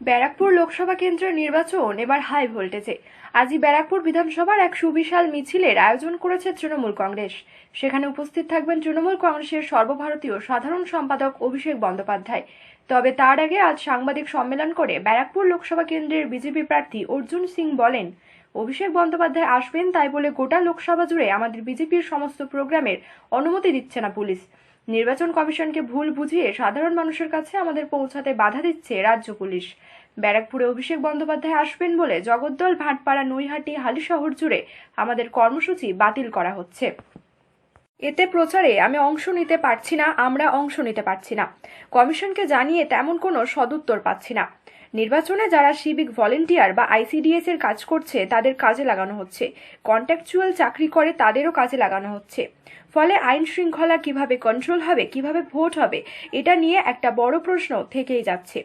ব্যারাকপুর লোকসভা কেন্দ্রের নির্বাচন এবার হাই ভোল্টেজে। আজই ব্যারাকপুর বিধানসভার এক সুবিশাল মিছিলের আয়োজন করেছে তৃণমূল কংগ্রেস। সেখানে উপস্থিত থাকবেন তৃণমূল কংগ্রেসের সর্বভারতীয় সাধারণ সম্পাদক অভিষেক বন্দ্যোপাধ্যায়। তবে তার আগে আজ সাংবাদিক সম্মেলন করে ব্যারাকপুর লোকসভা কেন্দ্রের বিজেপি প্রার্থী অর্জুন সিং বলেন, অভিষেক বন্দ্যোপাধ্যায় আসবেন তাই বলে গোটা লোকসভা জুড়ে আমাদের বিজেপির সমস্ত প্রোগ্রামের অনুমতি দিচ্ছে না পুলিশ। নির্বাচন কমিশনকে ভুল বুঝিয়ে সাধারণ মানুষের কাছে আমাদের পৌঁছাতে বাধা দিচ্ছে রাজ্য পুলিশ। ব্যারাকপুরে অভিষেক বন্দ্যোপাধ্যায় আসবেন বলে জগদ্দল, ভাটপাড়া, নৈহাটি, হালিশহর জুড়ে আমাদের কর্মসূচি বাতিল করা হচ্ছে। এতে প্রচারে আমি অংশ নিতে পারছি না, আমরা অংশ নিতে পারছি না। কমিশনকে জানিয়ে তেমন কোনো সদুত্তর পাচ্ছি না। নির্বাচনে যারা সিভিক ভলেন্টিয়ার বা আইসিডিএস এর কাজ করছে তাদের কাজে লাগানো হচ্ছে। কন্ট্রাকচুয়াল চাকরি করে তাদেরও কাজে লাগানো হচ্ছে। ফলে আইন শৃঙ্খলা কীভাবে কন্ট্রোল হবে কীভাবে ভোট হবে এটা নিয়ে একটা বড় প্রশ্ন থেকেই যাচ্ছে।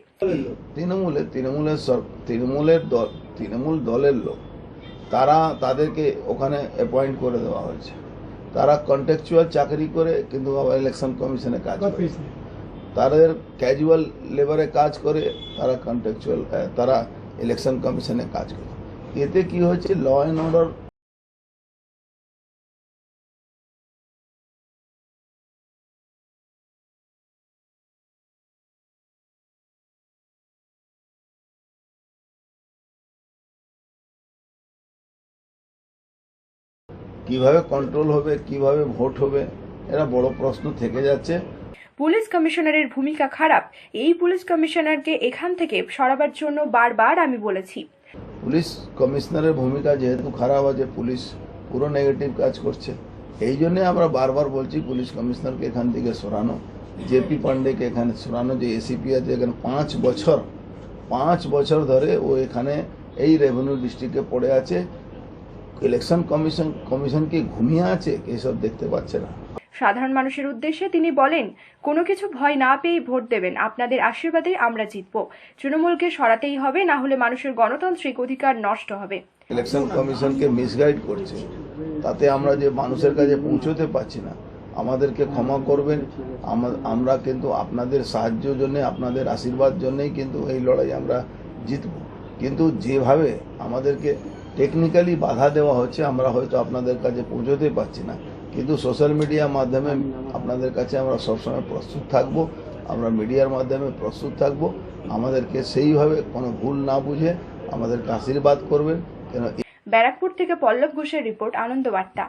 তৃণমূলে তৃণমূলের তৃণমূলের দল তৃণমূল দলের লোক তারা তাদেরকে ওখানে অ্যাপয়েন্ট করে দেওয়া হয়েছে। তারা কন্ট্রাকচুয়াল চাকরি করে কিন্তু আবার ইলেকশন কমিশনে কাজ করে। তাদের ক্যাজুয়াল লেবারে কাজ করে, তারা কন্ট্রাকচুয়াল তারা ইলেকশন কমিশনে কাজ করে। এতে কি হয়েছে? ল অ্যান্ড অর্ডার কীভাবে কন্ট্রোল হবে, কীভাবে ভোট হবে, এরা বড় প্রশ্ন থেকে যাচ্ছে। পুলিশ কমিশনারের ভূমিকা খারাপ। এই পুলিশ কমিশনারকে এখান থেকে সরাবার জন্য বারবার আমি বলেছি। পুলিশ কমিশনারের ভূমিকা যেহেতু খারাপ আছে, পুলিশ পুরো নেগেটিভ কাজ করছে। এই জন্য আমরা বারবার বলছি পুলিশ কমিশনারকে এখান থেকে সরানো। জেপি পান্ডেকে এখানে সরানো, যে এসিপি আছে এখানে পাঁচ বছর পাঁচ বছর ধরে ও এখানে এই রেভিনিউ ডিস্ট্রিক্টে পড়ে আছে। ইলেকশন কমিশন কমিশন কি ঘুমিয়ে আছে? এসব দেখতে পাচ্ছে না। সাধারণ মানুষের উদ্দেশ্যে তিনি বলেন, কোনো কিছু ভয় না পেয়ে ভোট দেবেন, আপনাদের আশীর্বাদে আমরা জিতব। তৃণমূলকে সরাতেই হবে, না হলে মানুষের গণতান্ত্রিক অধিকার নষ্ট হবে। ইলেকশন কমিশনকে মিসগাইড করছে। তাতে আমরা যে মানুষের কাছে পৌঁছতে পারছি না, আমাদেরকে ক্ষমা করবেন। আমরা কিন্তু আপনাদের সাহায্যের জন্য, আপনাদের আশীর্বাদ জন্যই কিন্তু এই লড়াই আমরা জিতব। কিন্তু যেভাবে আমাদেরকে টেকনিক্যালি বাধা দেওয়া হচ্ছে, আমরা হয়তো আপনাদের কাছে পৌঁছতে পারছি না। কিন্তু সোশ্যাল মিডিয়ার মাধ্যমে আপনাদের কাছে আমরা সবসময় প্রস্তুত থাকব, আমরা মিডিয়ার মাধ্যমে প্রস্তুত থাকব। আমাদেরকে সেইভাবে কোনো ভুল না বুঝে আমাদেরকে আশীর্বাদ করবেন। কেন ব্যারাকপুর থেকে পল্লব ঘোষের রিপোর্ট আনন্দ বার্তা